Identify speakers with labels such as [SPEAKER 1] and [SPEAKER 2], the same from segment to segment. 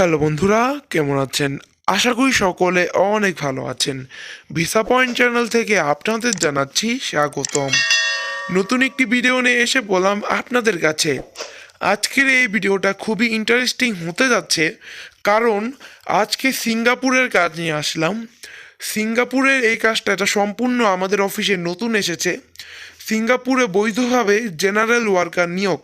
[SPEAKER 1] Hello বন্ধুরা, কেমন আছেন? আশা করি সকলে অনেক ভালো আছেন। ভিসা পয়েন্ট চ্যানেল থেকে আপনাদের জানাচ্ছি স্বাগতম। নতুন একটি ভিডিও নিয়ে এসে বললাম আপনাদের কাছে। আজকের এই ভিডিওটা খুবই ইন্টারেস্টিং হতে যাচ্ছে, কারণ আজকে সিঙ্গাপুরের কাজ নিয়ে আসলাম। সিঙ্গাপুরের এই কাজটা এটা সম্পূর্ণ আমাদের অফিসে নতুন এসেছে। সিঙ্গাপুরে বৈধভাবে জেনারেল ওয়ার্কার নিয়োগ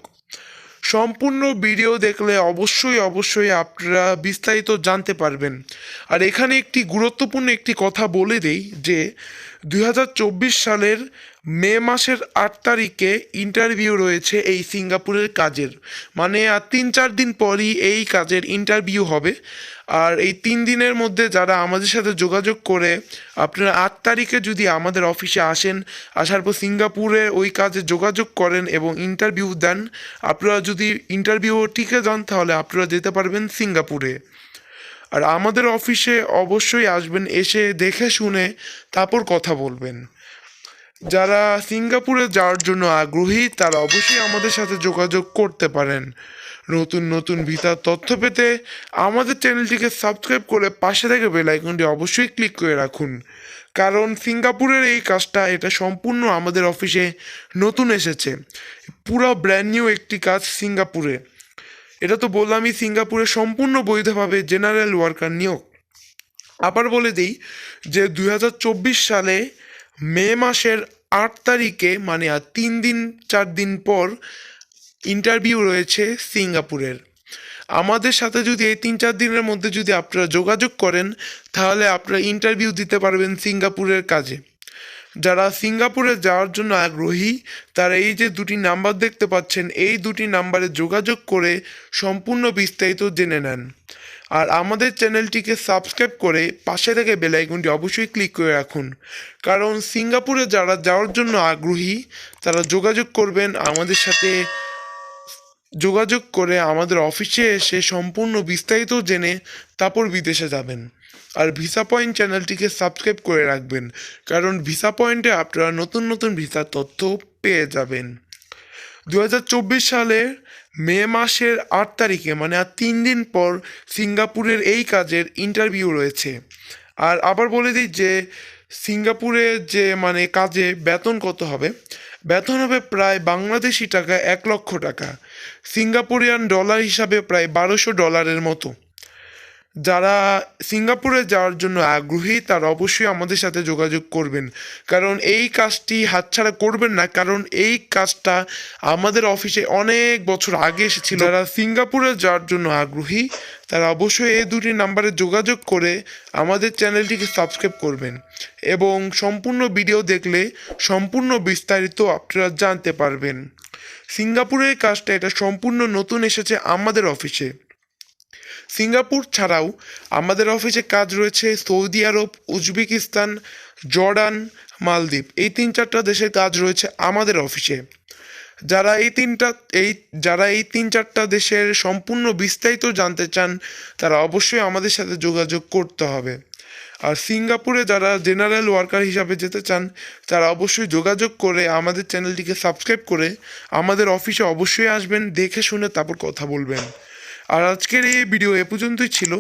[SPEAKER 1] সম্পূর্ণ ভিডিও দেখলে অবশ্যই অবশ্যই আপনারা বিস্তারিত জানতে পারবেন। আর এখানে একটি গুরুত্বপূর্ণ একটি কথা বলে দেই যে দুই হাজার চব্বিশ সালের মে মাসের আট তারিখে ইন্টারভিউ রয়েছে এই সিঙ্গাপুরের কাজের। মানে আর তিন চার দিন পরই এই কাজের ইন্টারভিউ হবে। আর এই তিন দিনের মধ্যে যারা আমাদের সাথে যোগাযোগ করে, আপনারা আট তারিখে যদি আমাদের অফিসে আসেন, আসার পর সিঙ্গাপুরে ওই কাজে যোগাযোগ করেন এবং ইন্টারভিউ দেন, আপনারা যদি ইন্টারভিউ টিকে যান, তাহলে আপনারা যেতে পারবেন সিঙ্গাপুরে। আর আমাদের অফিসে অবশ্যই আসবেন, এসে দেখে শুনে তারপর কথা বলবেন। যারা সিঙ্গাপুরে যাওয়ার জন্য আগ্রহী, তারা অবশ্যই আমাদের সাথে যোগাযোগ করতে পারেন। নতুন নতুন ভিসার তথ্য পেতে আমাদের চ্যানেলটিকে সাবস্ক্রাইব করে পাশে থেকে বেল আইকনটি অবশ্যই ক্লিক করে রাখুন। কারণ সিঙ্গাপুরের এই কাজটা, এটা সম্পূর্ণ আমাদের অফিসে নতুন এসেছে। পুরো ব্র্যান্ড নিউ একটি কাজ সিঙ্গাপুরে। এটা তো বললামই সিঙ্গাপুরে সম্পূর্ণ বৈধভাবে জেনারেল ওয়ার্কার নিয়োগ। আবার বলে দিই যে দু হাজার চব্বিশ সালে মে মাসের আট তারিখে মানে আর তিন দিন, চার দিন পর ইন্টারভিউ রয়েছে সিঙ্গাপুরের। আমাদের সাথে যদি এই তিন চার দিনের মধ্যে যদি আপনারা যোগাযোগ করেন, তাহলে আপনারা ইন্টারভিউ দিতে পারবেন সিঙ্গাপুরের কাজে। যারা সিঙ্গাপুরে যাওয়ার জন্য আগ্রহী, তারা এই যে দুটি নাম্বার দেখতে পাচ্ছেন, এই দুটি নাম্বারে যোগাযোগ করে সম্পূর্ণ বিস্তারিত জেনে নেন। আর আমাদের চ্যানেলটিকে সাবস্ক্রাইব করে পাশে থেকে বেলাইকনটি অবশ্যই ক্লিক করে রাখুন। কারণ সিঙ্গাপুরে যারা যাওয়ার জন্য আগ্রহী, তারা যোগাযোগ করবেন আমাদের সাথে। যোগাযোগ করে আমাদের অফিসে এসে সম্পূর্ণ বিস্তারিত জেনে তারপর বিদেশে যাবেন। আর ভিসা পয়েন্ট চ্যানেলটিকে সাবস্ক্রাইব করে রাখবেন, কারণ ভিসা পয়েন্টে আপনারা নতুন নতুন ভিসার তথ্য পেয়ে যাবেন। দু সালের মে মাসের আট তারিখে মানে আর তিন দিন পর সিঙ্গাপুরের এই কাজের ইন্টারভিউ রয়েছে। আর আবার বলে দিই যে, সিঙ্গাপুরে যে মানে কাজে বেতন কত হবে? বেতন হবে প্রায় বাংলাদেশি টাকা এক লক্ষ টাকা। সিঙ্গাপুরিয়ান ডলার হিসাবে প্রায় বারোশো ডলারের মতো। যারা সিঙ্গাপুরে যাওয়ার জন্য আগ্রহী, তারা অবশ্যই আমাদের সাথে যোগাযোগ করবেন। কারণ এই কাজটি হাতছাড়া করবেন না, কারণ এই কাজটা আমাদের অফিসে অনেক বছর আগে এসেছিল। যারা সিঙ্গাপুরে যাওয়ার জন্য আগ্রহী, তারা অবশ্যই এই দুটি নাম্বারে যোগাযোগ করে আমাদের চ্যানেলটিকে সাবস্ক্রাইব করবেন এবং সম্পূর্ণ ভিডিও দেখলে সম্পূর্ণ বিস্তারিত আপনারা জানতে পারবেন। সিঙ্গাপুরের কাজটা, এটা সম্পূর্ণ নতুন এসেছে আমাদের অফিসে। সিঙ্গাপুর ছাড়াও আমাদের অফিসে কাজ রয়েছে সৌদি আরব, উজবেকিস্তান, জর্ডান, মালদ্বীপ। এই তিন চারটা দেশের কাজ রয়েছে আমাদের অফিসে। যারা এই তিনটা, এই, যারা এই তিন চারটা দেশের সম্পূর্ণ বিস্তারিত জানতে চান, তারা অবশ্যই আমাদের সাথে যোগাযোগ করতে হবে। আর সিঙ্গাপুরে যারা জেনারেল ওয়ার্কার হিসাবে যেতে চান, তারা অবশ্যই যোগাযোগ করে আমাদের চ্যানেলটিকে সাবস্ক্রাইব করে আমাদের অফিসে অবশ্যই আসবেন, দেখে শুনে তারপর কথা বলবেন। আর আজকের এই ভিডিও এ পর্যন্তই ছিল।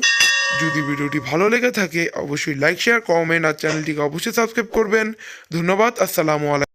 [SPEAKER 1] যদি ভিডিওটি ভালো লেগে থাকে, অবশ্যই লাইক শেয়ার কমেন্ট আর চ্যানেলটিকে অবশ্যই সাবস্ক্রাইব করবেন। ধন্যবাদ, আসসালামু আলাইকুম।